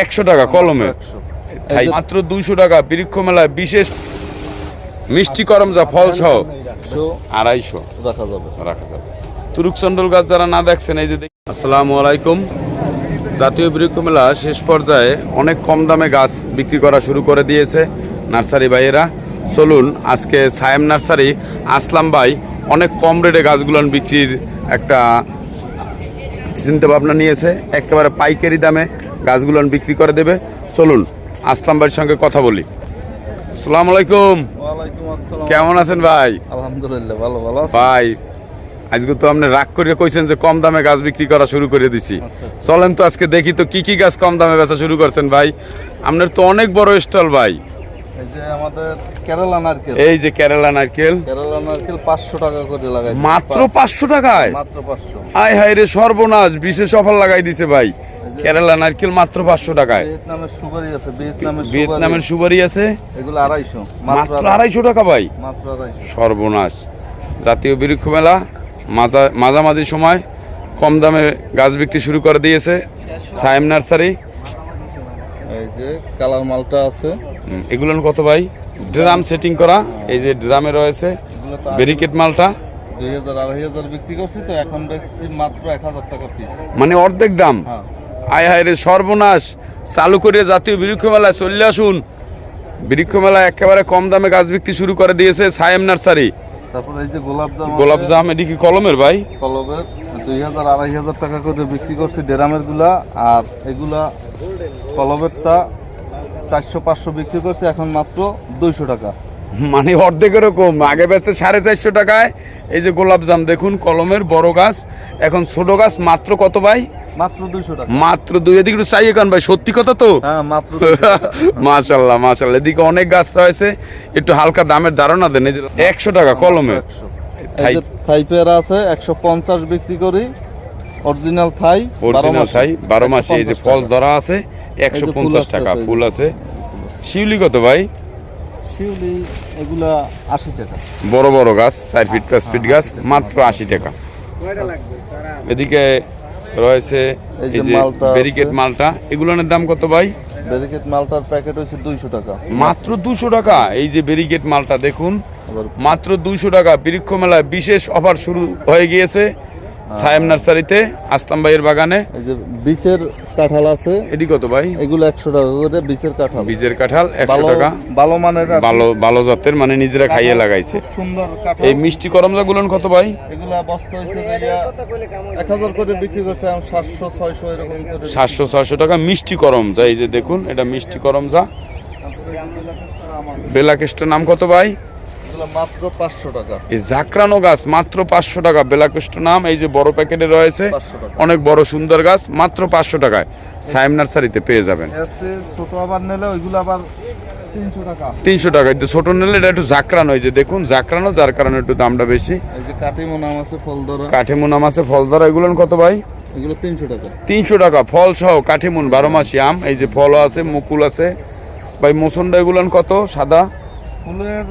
একশো টাকা কলমে। একশো। তাই মাত্র দুইশো টাকা বৃক্ষ মেলায় বিশেষ মিষ্টি করমজা ফল সহ একশো। আড়াইশো। রাখা যাবে। রাখা যাবে। তুরুকচন্ডল গাছ যারা না দেখছেন এই যে আসসালামু আলাইকুম। জাতীয় বৃক্ষ মেলা শেষ পর্যায়ে অনেক কম দামে গাছ বিক্রি করা শুরু করে দিয়েছে নার্সারি ভাইয়েরা। চলুন আজকে সায়েম নার্সারি আসলাম ভাই অনেক কম রেটে গাছগুলো বিক্রির একটা চিন্তা ভাবনা নিয়েছে। একেবারে পাইকারি দামে গাছগুলো বিক্রি করে দেবে। চলুন আসলাম ভাইয়ের সঙ্গে কথা বলি। আসসালামু আলাইকুম। কেমন আছেন ভাই? আলহামদুলিল্লাহ ভালো ভালো ভাই আজকে তো আপনি রাগ করে কইছেন যে কম দামে গাছ বিক্রি করা শুরু করে দিছি। আচ্ছা, আচ্ছা। চলেন তো আজকে দেখি তো কি কি গাছ কম দামে বেচা শুরু করছেন ভাই। আপনার তো অনেক বড় স্টল ভাই। এই যে আমাদের কেরালা নারকেল। এই যে কেরালা নারকেল। কেরালা নারকেল পাঁচশো টাকা করে লাগাই মাত্র পাঁচশো টাকায়? মাত্র পাঁচশো। আয় হায় রে সর্বনাশ বিশেষ অফার লাগাই দিছে ভাই। কেরালা নারকেল মাত্র পাঁচশো টাকায়। ভিয়েতনামের সুপারি আছে মাত্র আড়াইশো টাকা ভাই। সর্বনাশ। জাতীয় বৃক্ষ মেলা মাঝা মাঝামাঝি সময় কম দামে গাছ বিক্রি শুরু করে দিয়েছে সায়েম নার্সারি। এই যে কালার মালটা আছে। এগুলো কত ভাই? ড্রাম সেটিং করা এই যে ড্রামে রয়েছে ব্যারিকেড মালটা। দুই হাজার আড়াই হাজার বিক্রি করছি তো এখন দেখছি মাত্র এক হাজার টাকা পিস মানে অর্ধেক দাম? হ্যাঁ। আয় হায় রে সর্বনাশ। চালু করে জাতীয় বৃক্ষ মেলায় চলে আসুন। বৃক্ষ মেলায় একেবারে কম দামে গাছ বিক্রি শুরু করে দিয়েছে সায়েম নার্সারি। তারপর এই যে গোলাপ জাম গোলাপ এটি কি কলমের ভাই? কলবের দুই হাজার আড়াই হাজার টাকা করে বিক্রি করছি ডেরামেরগুলা আর এগুলা চারশো পাঁচশো বিক্রি করছি এখন মাত্র দুইশো টাকা। মানে অর্ধেকেরও কম আগে বেচে সাড়ে চারশো টাকায়। এই যে গোলাপ জাম দেখুন কলমের বড় গাছ। এখন ছোট গাছ মাত্র কত ভাই? মাত্র দুইশো টাকা। মাত্র দুই এদিকে একটু কান ভাই সত্যি কথা তো? হ্যাঁ মাত্র 200 টাকা। মাশাল্লাহ মাশাল্লাহ এদিকে অনেক গাছ রয়েছে একটু হালকা দামের ধারণা দেন এই যে একশো টাকা কলমে। 100 এই যে থাই পেয়ারা আছে একশো পঞ্চাশ বিক্রি করি অরিজিনাল থাই বারো অরিজিনাল মাসে। বারো মাসে এই যে ফল ধরা আছে একশো পঞ্চাশ টাকা ফুল আছে। শিউলি কত ভাই? শিউলি এগুলা আশি টাকা। বড় বড় গাছ চার ফিট পাঁচ ফিট গাছ মাত্র আশি টাকা। এদিকে রয়েছে এই যে। ব্যারিকেড মালটা এগুলোর দাম কত ভাই? ব্যারিকেড মালটার প্যাকেট হচ্ছে দুইশো টাকা। মাত্র দুশো টাকা। এই যে ব্যারিকেড মালটা দেখুন মাত্র দুইশো টাকা। বৃক্ষ মেলায় বিশেষ অফার শুরু হয়ে গিয়েছে। সায়েম নার্সারিতে আসলাম ভাইয়ের বাগানে। এই যে বিচের কাঁঠাল আছে। এটি কত ভাই? এগুলো একশো টাকা করে বিচের কাঁঠাল। বীজের কাঁঠাল একশো টাকা। ভালো মানের ভালো ভালো জাতের মানে নিজেরা খাইয়ে লাগাইছে। সুন্দর এই মিষ্টি করমজা গুলন কত ভাই? এগুলা বস্তা হয়েছে এক হাজার করে বিক্রি করছে সাতশো ছয়শো এরকম করে। সাতশো ছয়শো টাকা মিষ্টি করমজা এই যে দেখুন এটা মিষ্টি করমজা আম নাম কত ভাই? মাত্র পাঁচশো টাকা। এই জাকরানো গাছ মাত্র পাঁচশো টাকা বেলাকেষ্ট নাম এই যে বড় প্যাকেটে রয়েছে। অনেক বড় সুন্দর গাছ মাত্র পাঁচশো টাকায়। সায়েম নার্সারিতে পেয়ে যাবেন। ছোট আবার নিলে ওইগুলো আবার তিনশো টাকা। কিন্তু ছোট নিলে এটা একটু জাকরানো যে দেখুন জাকরানো যার কারণে একটু দামটা বেশি। কাঠিমুন আছে ফল ধরা এগুলো কত ভাই? এগুলো তিনশো টাকা। তিনশো টাকা ফল সহ কাঠিমুন বারো মাসি আম এই যে ফলও আছে মুকুল আছে। ভাই মোসনটা এগুলো কত সাদা? ফুলের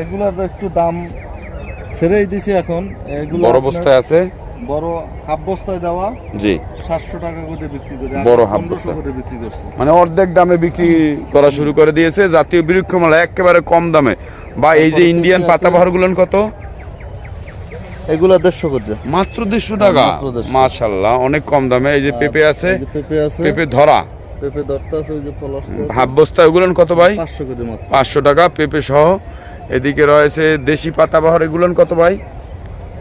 এগুলার একটু দাম ছেড়েই দিছি এখন। এগুলো বড় বস্তায় আছে? বড় হাফ বস্তায় দেওয়া। জি। সাতশো টাকা করে বিক্রি করে। বড় হাফ বস্তা। করে বিক্রি করছে। মানে অর্ধেক দামে বিক্রি করা শুরু করে দিয়েছে। জাতীয় বৃক্ষমালা একেবারে কম দামে। বা এই যে ইন্ডিয়ান তুলসী আছে। পাতাবাহারগুলো কত? এগুলা দেড়শো করে মাত্র দেড়শো টাকা? মাত্র 150 মাশাল্লাহ অনেক কম দামে। এই যে পেঁপে আছে পেঁপে আছে। পেঁপে ধরা। পেঁপে দরটা আছে ওই যে আসতে হাফ বস্তা ওগুলো কত ভাই? পাঁচশো করে মাত্র। পাঁচশো টাকা পেঁপে সহ। এদিকে রয়েছে দেশি পাতাবাহার এগুলো কত ভাই?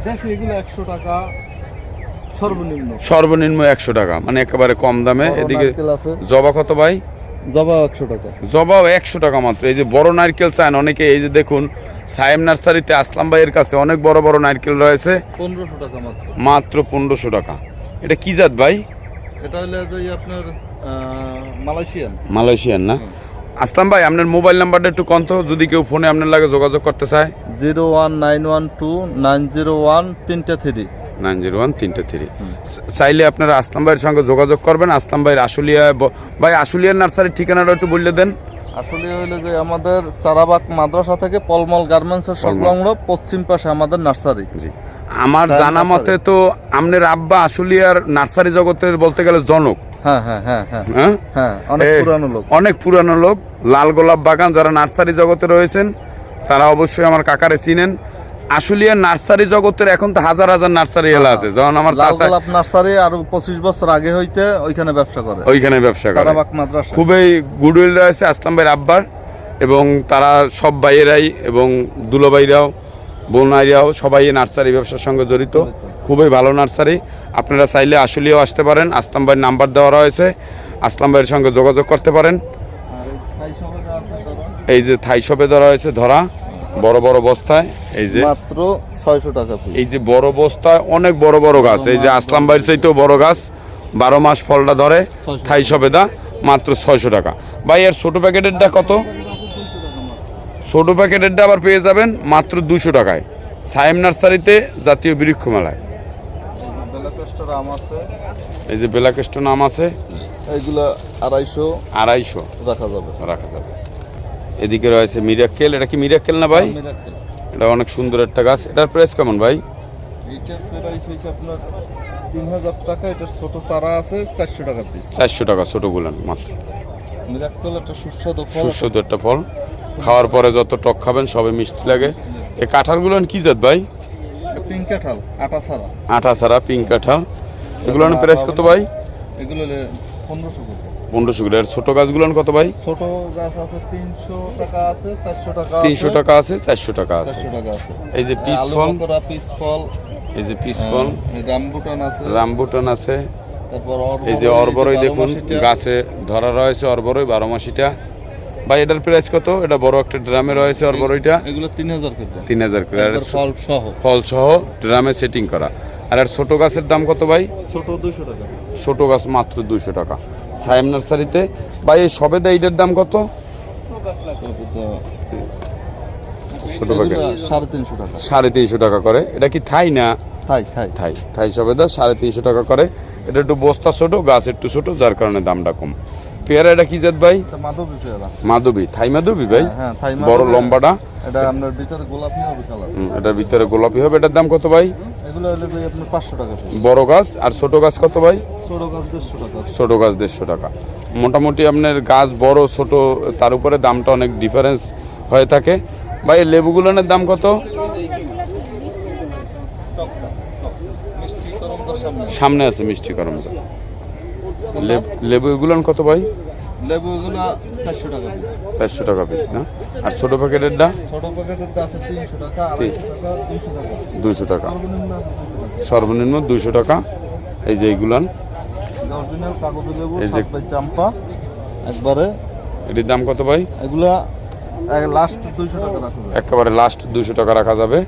দেশি এগুলো একশো টাকা সর্বনিম্ন। সর্বনিম্ন একশো টাকা মানে একেবারে কম দামে। এদিকে জবা কত ভাই? জবা একশো টাকা। জবাও একশো টাকা মাত্র। এই যে বড় নারকেল চান অনেকে এই যে দেখুন সায়েম নার্সারিতে আসলাম ভাইয়ের কাছে অনেক বড় বড় নারকেল রয়েছে। পনেরোশো টাকা মাত্র। মাত্র পনেরোশো টাকা। এটা কি জাত ভাই? এটা হলে যে আপনার মালয়েশিয়ান। মালয়েশিয়ান না? আসলাম ভাই আপনার মোবাইল নাম্বারটা একটু কন্ত যদি কেউ ফোনে আপনার লাগে যোগাযোগ করতে চায়। Zero one nine one two nine zero one তিনটে থ্রি। নাইন জিরো ওয়ান তিনটে থ্রি। চাইলে আপনারা আসলাম ভাইয়ের সঙ্গে যোগাযোগ করবেন। আসলাম ভাইয়ের আশুলিয়া ভাই আশুলিয়ার নার্সারির ঠিকানাটা একটু বললে দেন। আসলে হইল যে আমাদের চারাবাগ মাদ্রাসা থেকে পলমল গার্মেন্টসের সংলগ্ন পশ্চিম পাশে আমাদের নার্সারি। জি। আমার জানা মতে তো আমনের আব্বা আশুলিয়ার নার্সারি জগতের বলতে গেলে জনক। হ্যাঁ হ্যাঁ হ্যাঁ হ্যাঁ। হ্যাঁ? হ্যাঁ অনেক এ, পুরানো লোক। অনেক পুরানো লোক। লাল গোলাপ বাগান যারা নার্সারি জগতে রয়েছেন তারা অবশ্যই আমার কাকারে চিনেন। আশুলিয়ার নার্সারি জগতের এখন তো হাজার হাজার নার্সারি এলা আছে। যখন আমার লাল চাচা গোলাপ নার্সারি আর পঁচিশ বছর আগে হইতে ওইখানে ব্যবসা করে। ওইখানে ব্যবসা করে। মাদ্রাসা। খুবই গুডউইল রয়েছে আসলাম ভাইয়ের আব্বার এবং তারা সব ভাইয়েরাই এবং দুলোভাইরাও বোনাইরাও সবাই এই নার্সারি ব্যবসার সঙ্গে জড়িত। খুবই ভালো নার্সারি। আপনারা চাইলে আসলেও আসতে পারেন। আসলাম ভাইয়ের নাম্বার দেওয়া রয়েছে। আসলাম ভাইয়ের সঙ্গে যোগাযোগ করতে পারেন। এই যে থাই শপে ধরা হয়েছে ধরা। বড় বড় বস্তায় এই যে মাত্র ছয়শো টাকা এই যে বড় বস্তায় অনেক বড় বড় গাছ। এই যে আসলাম ভাইয়ের চাইতেও বড় গাছ বারো মাস ফলটা ধরে। থাই সবেদা মাত্র ছয়শো টাকা। ভাই এর ছোট প্যাকেটেরটা কত? ছোট প্যাকেটেরটা আবার পেয়ে যাবেন মাত্র দুশো টাকায়। সাইম নার্সারিতে জাতীয় বৃক্ষ মেলায় এই যে বেলাকেষ্ট নাম আছে এইগুলো আড়াইশো আড়াইশো। রাখা যাবে। রাখা যাবে। এদিকে রয়েছে মিরাক্কেল এটা কি মিরাক্কেল না ভাই? এটা অনেক সুন্দর একটা গাছ। এটার প্রাইস কেমন ভাই? এইটার প্রাইস হয়েছে আপনার তিন হাজার টাকা এটার ছোট চারা আছে চারশো টাকা পিস চারশো টাকা ছোটোগুলো মাত্র। মিরাক্কেল একটা সুস্বাদু ফল। সুস্বাদু একটা ফল। খাওয়ার পরে যত টক খাবেন সবে মিষ্টি লাগে। এই কাঁঠালগুলো কি জাত ভাই? পিঙ্ক কাঁঠাল আটা ছাড়া পিঙ্ক কাঁঠাল। এগুলো প্রাইস কত ভাই? এগুলো পনেরোশো পনেরোশো কিলো আর ছোটো গাছগুলো কত ভাই? ছোট গাছ আছে তিনশো টাকা আছে চারশো টাকা তিনশো টাকা আছে চারশো টাকা আছে। এই যে পিস ফল? পিস ফল? এই যে পিস ফল? রামবুটান আছে। রামবুটান আছে। তারপর এই যে অরবরই দেখুন গাছে ধরা রয়েছে অরবরই বারো মাসিটা। ভাই এটার প্রাইস কত? এটা বড় একটা ড্রামে রয়েছে অরবরইটা। এগুলো তিন হাজার তিন হাজার ফল সহ। ফল সহ ড্রামে সেটিং করা। আর আর ছোটো গাছের দাম কত ভাই? ছোট দুশো টাকা। ছোটো গাছ মাত্র দুশো টাকা। সাইম নার্সারিতে ভাই এই সবেদা এইটার দাম কত? ছোটো প্যাকেট। সাড়ে তিনশো টাকা। সাড়ে তিনশো টাকা করে। এটা কি থাই না? থাই থাই। থাই। থাই সবেদা সাড়ে তিনশো টাকা করে। এটা একটু বস্তা ছোট গাছ একটু ছোট যার কারণে দামটা কম। পেয়ারা এটা কি জাত ভাই? মাধবী পেয়ারা। মাধবী। থাই মাধবী ভাই? হ্যাঁ বড় লম্বাটা। এটা আপনার ভিতরে গোলাপি হবে কালার। এটার ভিতরে গোলাপি হবে। এটার দাম কত ভাই? এগুলো হলে ভাই আপনার পাঁচশো টাকা বড় গাছ আর ছোট গাছ কত ভাই? ছোট গাছ দেড়শো টাকা। ছোট গাছ দেড়শো টাকা। মোটামুটি আপনার গাছ বড় ছোট তার উপরে দামটা অনেক ডিফারেন্স হয়ে থাকে। ভাই এই লেবুগুলোনের দাম কত? সামনে আছে মিষ্টি করমচা লেবু কত ভাই? লেবু এগুলো চারশো টাকা পিস চারশো টাকা পিস না? আর ছোট প্যাকেটেরটা ছোট প্যাকেটেরটা আছে তিনশো টাকা আড়াইশো টাকা সর্বনিম্ন আছে 200 টাকা। এই যে এইগুলান অরিজিনাল কাগজি লেবু এই যে- চাম্পা একবারে। এটির দাম কত ভাই? এগুলা লাস্ট দুইশো টাকা রাখা যাবে। একেবারে লাস্ট দুশো টাকা রাখা যাবে।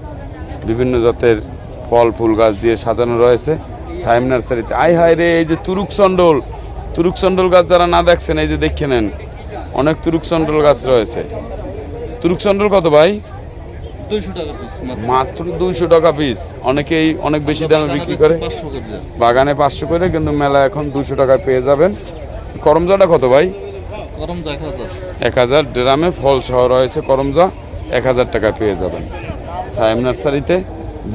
বিভিন্ন জাতের ফল ফুল গাছ দিয়ে সাজানো রয়েছে। সাইম নার্সারিতে আই হায় রে এই যে তুরুক চন্ডল তুরুক চন্ডল গাছ যারা না দেখছেন এই যে দেখে নেন অনেক তুরুক চন্ডল গাছ রয়েছে। তুরুক চন্ডল কত ভাই? মাত্র। দুইশো টাকা পিস অনেকেই অনেক বেশি দামে বিক্রি করে। বাগানে পাঁচশো করে কিন্তু মেলা এখন দুশো টাকায় পেয়ে যাবেন। করমজাটা কত ভাই? এক হাজার। ড্রামে ফল সহ রয়েছে করমজা এক হাজার টাকায় পেয়ে যাবেন। সায়েম নার্সারিতে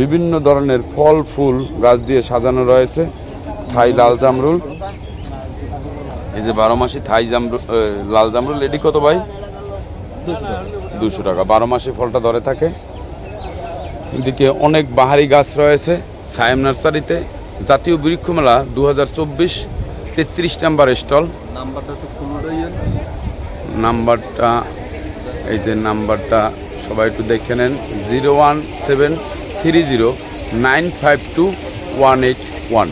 বিভিন্ন ধরনের ফল ফুল গাছ দিয়ে সাজানো রয়েছে। থাই লাল জামরুল এই যে বারো মাসি থাই জামরুল এ, লাল জামরুল এটি কত ভাই? দুশো টাকা। বারো মাসে ফলটা ধরে থাকে। এদিকে অনেক বাহারি গাছ রয়েছে সায়েম নার্সারিতে। জাতীয় বৃক্ষ মেলা দু হাজার চব্বিশ তেত্রিশ নাম্বার স্টল। নাম্বারটা এই যে নাম্বারটা সবাই একটু দেখে নেন। Zero one seven three zero nine five two one eight one.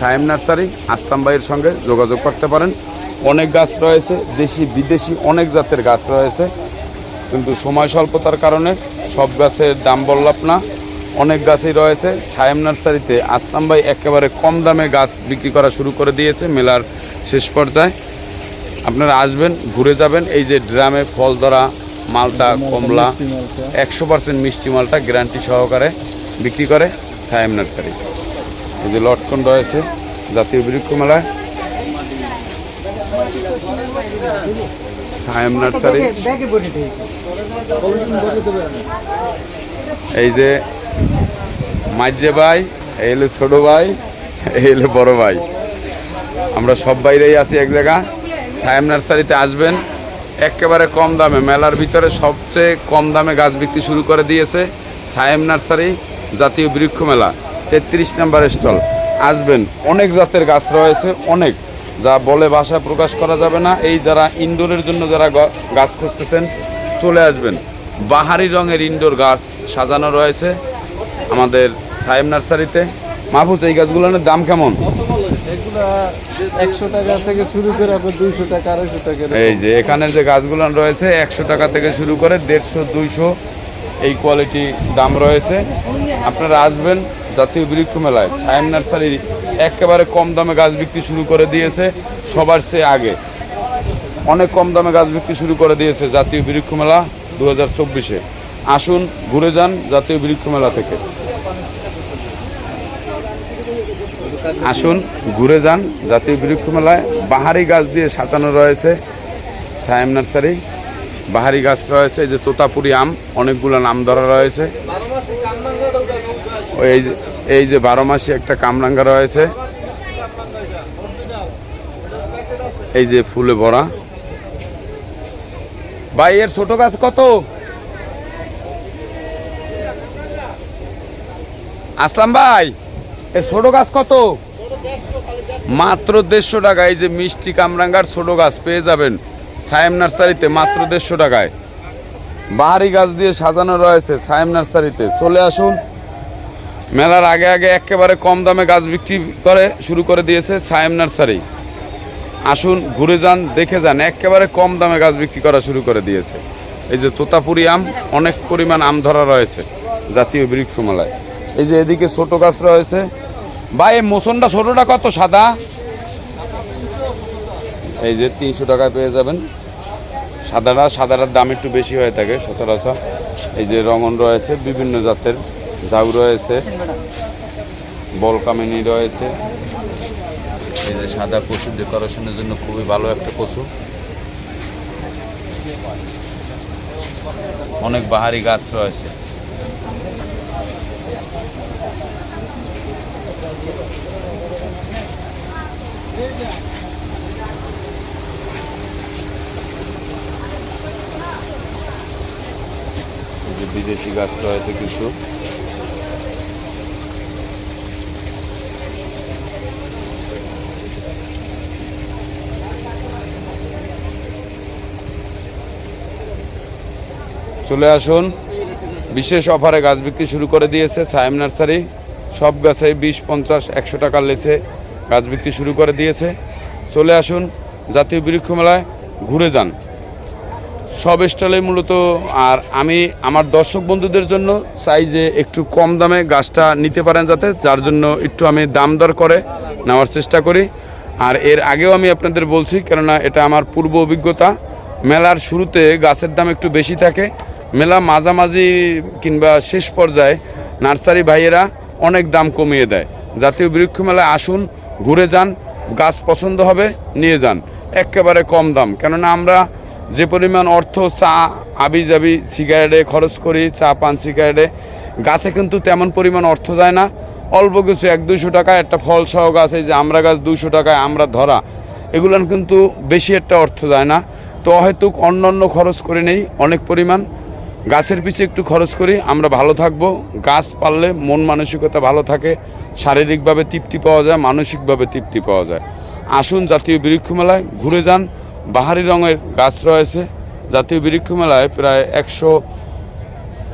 Sayem nursery Aslam ভাইয়ের সঙ্গে যোগাযোগ করতে পারেন। অনেক গাছ রয়েছে দেশি বিদেশি অনেক জাতের গাছ রয়েছে। কিন্তু সময় স্বল্পতার কারণে সব গাছের দাম বললাম না। অনেক গাছই রয়েছে সায়েম নার্সারিতে আসলাম ভাই একেবারে কম দামে গাছ বিক্রি করা শুরু করে দিয়েছে মেলার শেষ পর্যায়ে। আপনারা আসবেন ঘুরে যাবেন এই যে ড্রামে ফল ধরা মালটা কমলা একশো পার্সেন্ট মিষ্টি মালটা গ্যারান্টি সহকারে বিক্রি করে সায়েম নার্সারি। এই যে লটকন রয়েছে জাতীয় বৃক্ষ মেলায় নার্সারি। এই যে মাঝে ভাই, এই হলো ছোট ভাই, এই হলো বড় ভাই। আমরা সব বাইরেই আছি এক জায়গা। সায়েম নার্সারিতে আসবেন। একেবারে কম দামে, মেলার ভিতরে সবচেয়ে কম দামে গাছ বিক্রি শুরু করে দিয়েছে সায়েম নার্সারি জাতীয় বৃক্ষ মেলা তেত্রিশ নাম্বার স্টল। আসবেন অনেক জাতের গাছ রয়েছে অনেক। যা বলে ভাষায় প্রকাশ করা যাবে না। এই যারা ইনডোরের জন্য যারা গাছ খুঁজতেছেন চলে আসবেন। বাহারি রঙের ইনডোর গাছ সাজানো রয়েছে আমাদের সায়েম নার্সারিতে। মাহফুজ এই গাছগুলোর দাম কেমন? একশো টাকা থেকে শুরু করে আপনার দুইশো টাকা আড়াইশো টাকা এই যে এখানের যে গাছগুলো রয়েছে একশো টাকা থেকে শুরু করে দেড়শো দুইশো এই কোয়ালিটি দাম রয়েছে। আপনারা আসবেন জাতীয় বৃক্ষ মেলায়। সায়েম নার্সারি একেবারে কম দামে গাছ বিক্রি শুরু করে দিয়েছে সবার সে আগে। অনেক কম দামে গাছ বিক্রি শুরু করে দিয়েছে জাতীয় বৃক্ষ মেলা দু হাজার চব্বিশে। আসুন, ঘুরে যান জাতীয় বৃক্ষ মেলা থেকে। আসুন, ঘুরে যান জাতীয় বৃক্ষ মেলায়। বাহারি গাছ দিয়ে সাজানো রয়েছে সায়েম নার্সারি। বাহারি গাছ রয়েছে যে তোতাপুরি আম, অনেকগুলো নাম ধরা রয়েছে। এই যে এই যে বারো মাসে একটা কামরাঙ্গা রয়েছে। এই যে ফুলে ভরা। ভাই, এর ছোট গাছ কত? আসলাম ভাই, এর ছোট গাছ কত? মাত্র দেড়শো টাকা, এই যে মিষ্টি কামরাঙ্গার ছোট গাছ, পেয়ে যাবেন। সায়েম নার্সারিতে মাত্র দেড়শো টাকায়। বাহারি গাছ দিয়ে সাজানো রয়েছে সায়েম নার্সারিতে। চলে আসুন। মেলার আগে আগে একেবারে কম দামে গাছ বিক্রি করে শুরু করে দিয়েছে সায়েম নার্সারি। আসুন, ঘুরে যান, দেখে যান, একেবারে কম দামে গাছ বিক্রি করা শুরু করে দিয়েছে। এই যে তোতাপুরি আম, অনেক পরিমাণ আম ধরা রয়েছে জাতীয় বৃক্ষমালায়। এই যে এদিকে ছোট গাছ রয়েছে। ভাই, এই মোসনটা ছোটটা কত, সাদা? এই যে তিনশো টাকায় পেয়ে যাবেন। সাদাটা, সাদাটার দাম একটু বেশি হয়ে থাকে সচরাচর। এই যে রঙন রয়েছে, বিভিন্ন জাতের ঝাউ রয়েছে বলকামিনী রয়েছে। এই যে সাদা কচু ডেকোরেশনের জন্য খুবই ভালো একটা কচু। অনেক বাহারি গাছ রয়েছে। এই যে বিদেশি গাছ রয়েছে কিছু। চলে আসুন। বিশেষ অফারে গাছ বিক্রি শুরু করে দিয়েছে সায়েম নার্সারি। সব গাছে বিশ, পঞ্চাশ, একশো টাকার লেসে গাছ বিক্রি শুরু করে দিয়েছে। চলে আসুন জাতীয় বৃক্ষ মেলায় ঘুরে যান। সব স্টলে মূলত, আর আমি আমার দর্শক বন্ধুদের জন্য চাই যে একটু কম দামে গাছটা নিতে পারেন যাতে, যার জন্য একটু আমি দাম দর করে নেওয়ার চেষ্টা করি। আর এর আগেও আমি আপনাদের বলছি, কেননা এটা আমার পূর্ব অভিজ্ঞতা। মেলার শুরুতে গাছের দাম একটু বেশি থাকে। মেলা মাঝামাঝি কিংবা শেষ পর্যায়ে নার্সারি ভাইয়েরা অনেক দাম কমিয়ে দেয়। জাতীয় বৃক্ষ মেলায় আসুন, ঘুরে যান, গাছ পছন্দ হবে, নিয়ে যান। একেবারে কম দাম। কেননা আমরা যে পরিমাণ অর্থ চা আবি যাবি সিগারেটে খরচ করি, চা পান সিগারেটে গাছে কিন্তু তেমন পরিমাণ অর্থ যায় না। অল্প কিছু এক দুশো টাকা, একটা ফল সহ গাছ, এই যে আমরা গাছ দুশো টাকায় আমরা ধরা এগুলান কিন্তু বেশি একটা অর্থ যায় না। তো হয়তো অন্য অন্য খরচ করে নেই, অনেক পরিমাণ। গাছের পিছিয়ে একটু খরচ করি, আমরা ভালো থাকব। গাছ পারলে মন মানসিকতা ভালো থাকে, শারীরিকভাবে তৃপ্তি পাওয়া যায়, মানসিকভাবে তৃপ্তি পাওয়া যায়। আসুন জাতীয় বৃক্ষ মেলায় ঘুরে যান বাহারি রঙের গাছ রয়েছে। জাতীয় বৃক্ষ মেলায় প্রায় একশো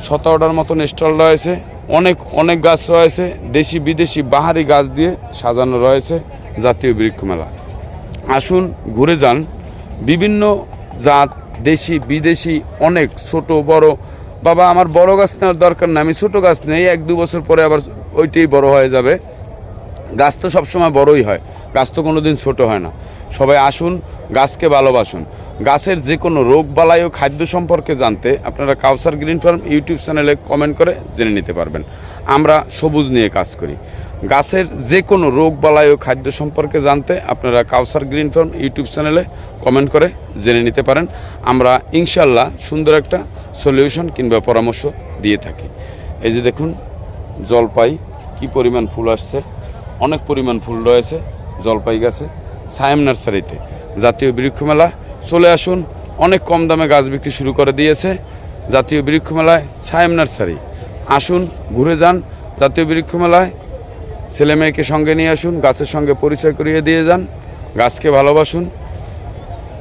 সতেরোটার মতন স্টল রয়েছে। অনেক অনেক গাছ রয়েছে। দেশি, বিদেশি বাহারি গাছ দিয়ে সাজানো রয়েছে জাতীয় বৃক্ষ মেলা আসুন ঘুরে যান। বিভিন্ন জাত, দেশি, বিদেশি, অনেক ছোট, বড়। বাবা, আমার বড় গাছ নেওয়ার দরকার না আমি ছোট গাছ নেই। এক, দু বছর পরে আবার ওইটাই বড় হয়ে যাবে। গাছ তো সবসময় বড়ই হয়, গাছ তো কোনো দিন ছোটো হয় না। সবাই আসুন, গাছকে ভালোবাসুন। গাছের যে কোনো রোগ বালাই ও খাদ্য সম্পর্কে জানতে আপনারা কাউসার গ্রিন ফার্ম ইউটিউব চ্যানেলে কমেন্ট করে জেনে নিতে পারবেন। আমরা সবুজ নিয়ে কাজ করি। গাছের যে কোনো রোগ বালাই ও খাদ্য সম্পর্কে জানতে আপনারা কাউসার গ্রিন ফার্ম ইউটিউব চ্যানেলে কমেন্ট করে জেনে নিতে পারেন। আমরা ইনশাল্লাহ সুন্দর একটা সলিউশন কিংবা পরামর্শ দিয়ে থাকি। এই যে দেখুন, জলপাই, কি পরিমাণ ফুল আসছে। অনেক পরিমাণ ফুল রয়েছে, জলপাই গাছে, সায়েম নার্সারিতে। জাতীয় বৃক্ষ মেলা চলে আসুন, অনেক কম দামে গাছ বিক্রি শুরু করে দিয়েছে জাতীয় বৃক্ষ মেলায় সায়েম নার্সারি। আসুন, ঘুরে যান, জাতীয় বৃক্ষ মেলায় ছেলে মেয়েকে সঙ্গে নিয়ে আসুন, গাছের সঙ্গে পরিচয় করিয়ে দিয়ে যান, গাছকে ভালোবাসুন।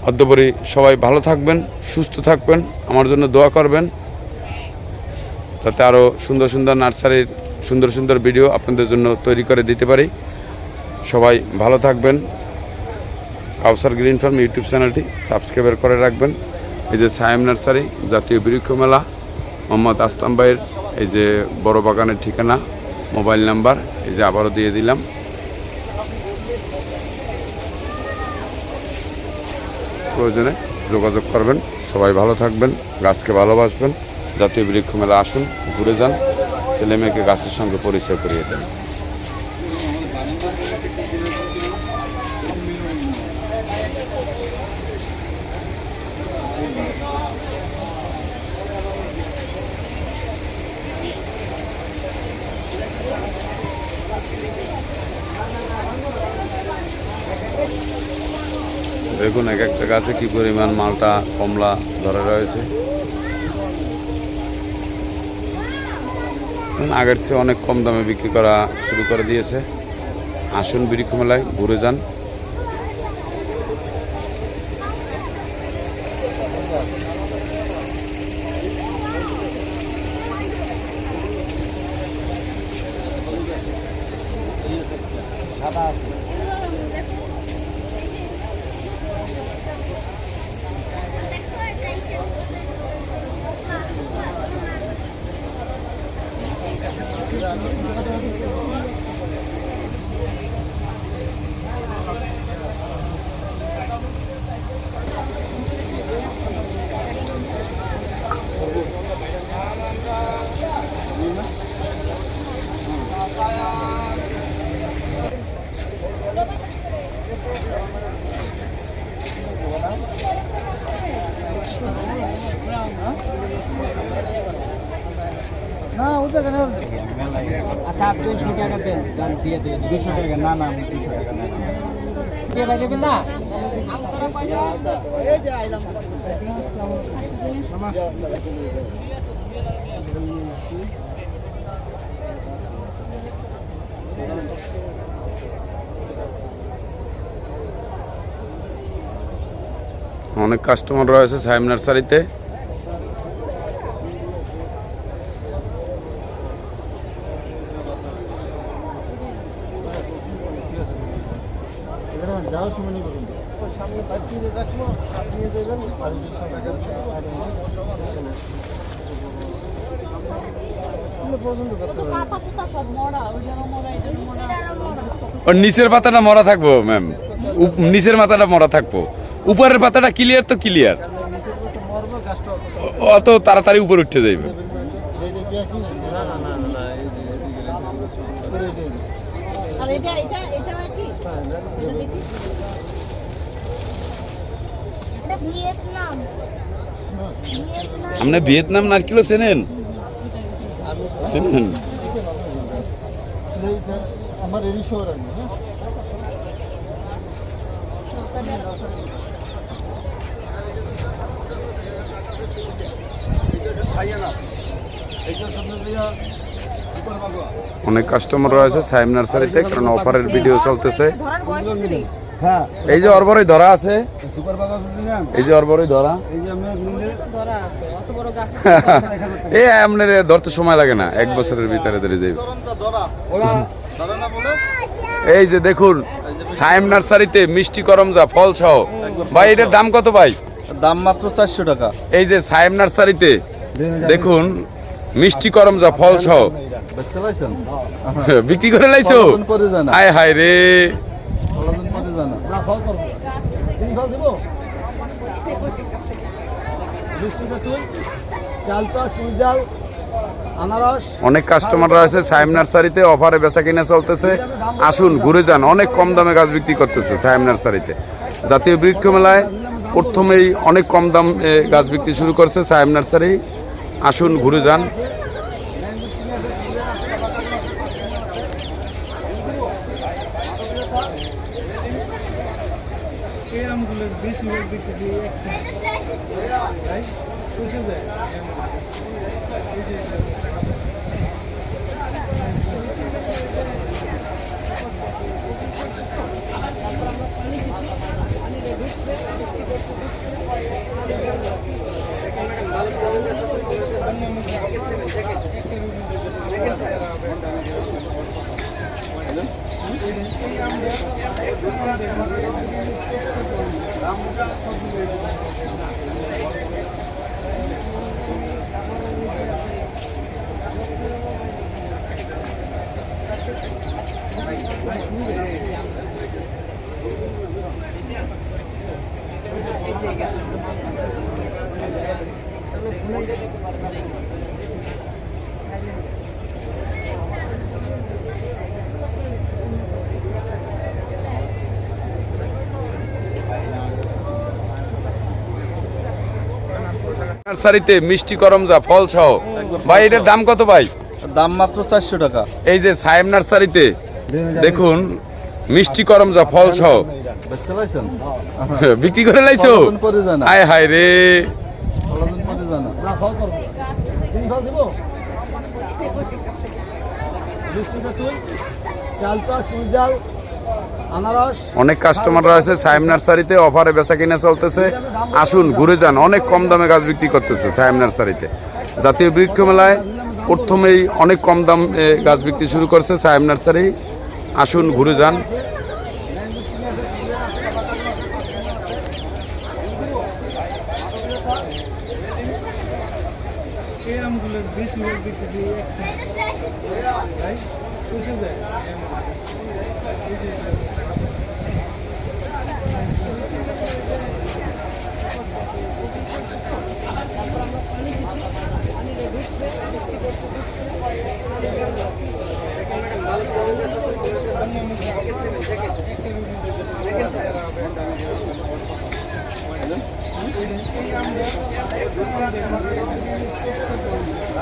অদ্যপরি সবাই ভালো থাকবেন, সুস্থ থাকবেন, আমার জন্য দোয়া করবেন, যাতে আরও সুন্দর সুন্দর নার্সারির সুন্দর সুন্দর ভিডিও আপনাদের জন্য তৈরি করে দিতে পারি। সবাই ভালো থাকবেন। কাউসার গ্রিন ফার্ম ইউটিউব চ্যানেলটি সাবস্ক্রাইবার করে রাখবেন। এই যে সায়েম নার্সারি, জাতীয় বৃক্ষ মেলা, মোহাম্মদ আসলাম ভাইয়ের এই যে বড় বাগানের ঠিকানা, মোবাইল নাম্বার, এই যে আবারও দিয়ে দিলাম। প্রয়োজনে যোগাযোগ করবেন। সবাই ভালো থাকবেন, গাছকে ভালোবাসবেন। জাতীয় বৃক্ষ মেলা আসুন, ঘুরে যান। ছেলে মেয়েকে গাছের সঙ্গে পরিচয় করিয়ে দেন। দেখুন, এক একটা গাছে কি পরিমাণ মালটা, কমলা ধরে রয়েছে। আগের চেয়ে অনেক কম দামে বিক্রি করা শুরু করে দিয়েছে। আসুন বৃক্ষ মেলায় ঘুরে যান। আচ্ছা দুশো টাকা দেন দিয়ে দুশো টাকা, না না, দুশো টাকা, না অনেক কাস্টমার রয়েছে সাহেব নার্সারিতে। যাওয়ার সময় নিয়ে বলুন সামনে রাখব আপনি দেবেন আর ওর নিচের পাতাটা মরা থাকব ম্যাম নিচের মাথাটা মরা থাকব। উপরের পাতাটা ক্লিয়ার তো ক্লিয়ার অত তাড়াতাড়ি উপরে উঠে যাইবে না না না না এই যে এদিকে আর এটা এটা এটা কি এটা দেখি এটা ভিয়েতনাম ভিয়েতনাম আপনি ভিয়েতনাম নারকেলও চেনেন? চেনেন? অনেক কাস্টমার রয়েছে সাইম নার্সারিতে কারণ অফারের ভিডিও চলতেছে। হ্যাঁ। এই যে অরবরই ধরা আছে। এই যে অরবরই ধরা। এই আপনার ধরতে সময় লাগে না এক বছরের ভিতরে ধরে যাইবে। এই যে দেখুন সাইম নার্সারিতে মিষ্টি করমজা ফল সহ ভাই এটার দাম কত ভাই? দাম মাত্র চারশো টাকা। এই যে সাইম নার্সারিতে দেখুন মিষ্টি করমজা ফল সহ বিক্রি করে লাইছো? হায় করে যায় না। হায় হায় রে ফলাফল করে যায় না। বৃষ্টিটা তুই চালটা অনেক কাস্টমাররা আছে সাইম নার্সারিতে অফারে বেচা কিনা চলতেছে। আসুন, ঘুরে যান। অনেক কম দামে গাছ বিক্রি করতেছে সাইম নার্সারিতে। জাতীয় বৃক্ষ মেলায় প্রথমেই অনেক কম দাম গাছ বিক্রি শুরু করছে সাইম নার্সারি। আসুন, ঘুরে যান। শুষে যায় নার্সারিতে মিষ্টি করমজা ফল সহ ভাই এটার দাম কত ভাই? দাম মাত্র চারশো টাকা। এই যে সাইম নার্সারিতে দেখুন মিষ্টি করমজা ফল সহ বিক্রি করে লাইছো? না। হায় রে। অনেক কাস্টমাররা আছে সাইম নার্সারিতে অফারে বেচা কিনা চলতেছে। আসুন ঘুরে যান। অনেক কম দামে গাছ বিক্রি করতেছে সাইম নার্সারিতে। জাতীয় বৃক্ষ মেলায় প্রথমেই অনেক কম দাম গাছ বিক্রি শুরু করছে সাইম নার্সারি। আসুন ঘুরে যান। বেশি হোক দেখতে দিয়ে শুষে যায়